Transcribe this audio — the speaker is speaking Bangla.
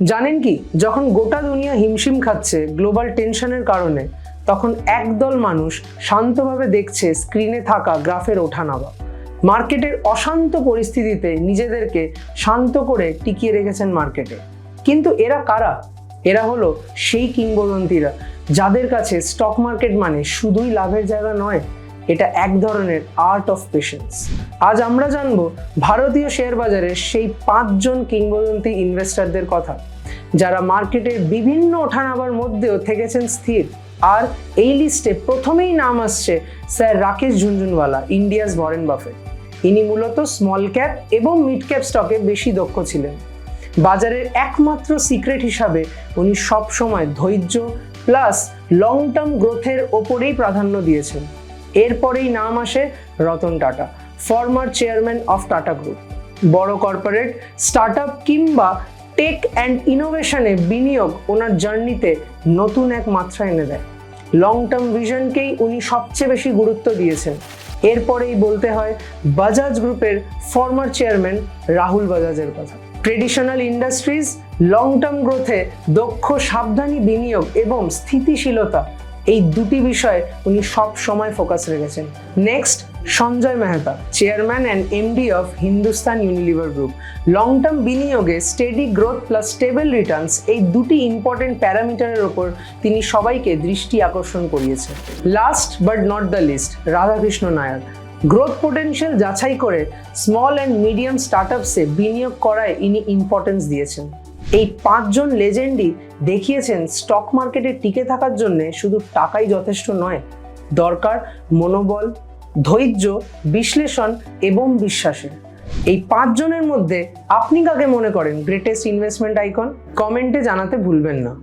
জানেন কি, যখন গোটা দুনিয়া হিমশিম খাচ্ছে গ্লোবাল টেনশনের কারণে, তখন একদল মানুষ শান্তভাবে দেখছে স্ক্রিনে থাকা গ্রাফের ওঠানামা। মার্কেটের অশান্ত পরিস্থিতিতে নিজেদেরকে শান্ত করে টিকিয়ে রেখেছেন মার্কেটে। কিন্তু এরা কারা? এরা হলো সেই কিংবদন্তিরা, যাদের কাছে স্টক মার্কেট মানে শুধুই লাভের জায়গা নয় এটা এক ধরনের আর্ট অফ পেশেন্স আজ আমরা জানব ভারতীয় শেয়ার বাজারের সেই পাঁচজন কিংবদন্তি ইনভেস্টরদের কথা, যারা মার্কেটের বিভিন্ন ওঠানাবার মধ্যেও থেকেছেন স্থির। আর এই লিস্টে প্রথমেই নাম আসছে sir Rakesh Jhunjhunwala India's Warren Buffett ইনি মূলত স্মল ক্যাপ এবং মিড ক্যাপ স্টকে বেশি দক্ষ ছিলেন। বাজারের একমাত্র সিক্রেট হিসাবে উনি সবসময় ধৈর্য প্লাস লং টার্ম গ্রোথের ওপরেই প্রাধান্য দিয়েছেন। এরপরেই নাম আসে Ratan Tata former chairman of Tata group বড় কর্পোরেট স্টার্ট কিংবা টেক অ্যান্ড ইনোভেশনে বিনিয়োগ ওনার জার্নিতে নতুন এক মাত্রা এনে দেয়। লং টার্ম ভিশনকেই উনি সবচেয়ে বেশি গুরুত্ব দিয়েছেন। এরপরেই বলতে হয় বাজাজ গ্রুপের ফর্মার চেয়ারম্যান রাহুল বাজাজের কথা। ট্রেডিশনাল ইন্ডাস্ট্রিজ লং টার্ম গ্রোথে দক্ষ, সাবধানী বিনিয়োগ এবং স্থিতিশীলতা এই দুটি বিষয়ে উনি সব সময় ফোকাস রেখেছেন। Next Sanjay Mehta chairman and MD of Hindustan Unilever group long term বিনিয়োগে steady growth plus stable returns এই দুটি ইম্পর্টেন্ট প্যারামিটারের ওপর তিনি সবাইকে দৃষ্টি আকর্ষণ করিয়েছেন। Last but not the least Radhakrishna Nair. Growth potential যাচাই করে স্মল অ্যান্ড মিডিয়াম স্টার্টআপসে বিনিয়োগ করায় ইনি ইম্পর্টেন্স দিয়েছেন। এই পাঁচজন লেজেন্ডই দেখিয়েছেন স্টক মার্কেটে টিকে থাকার জন্য শুধু টাকাই যথেষ্ট নয়। দরকার, মনোবল, ধৈর্য, বিশ্লেষণ এবং বিশ্বাসের। এই পাঁচজনের মধ্যে আপনি কাকে মনে করেন? গ্রেটেস্ট ইনভেস্টমেন্ট আইকন কমেন্টে জানাতে ভুলবেন না।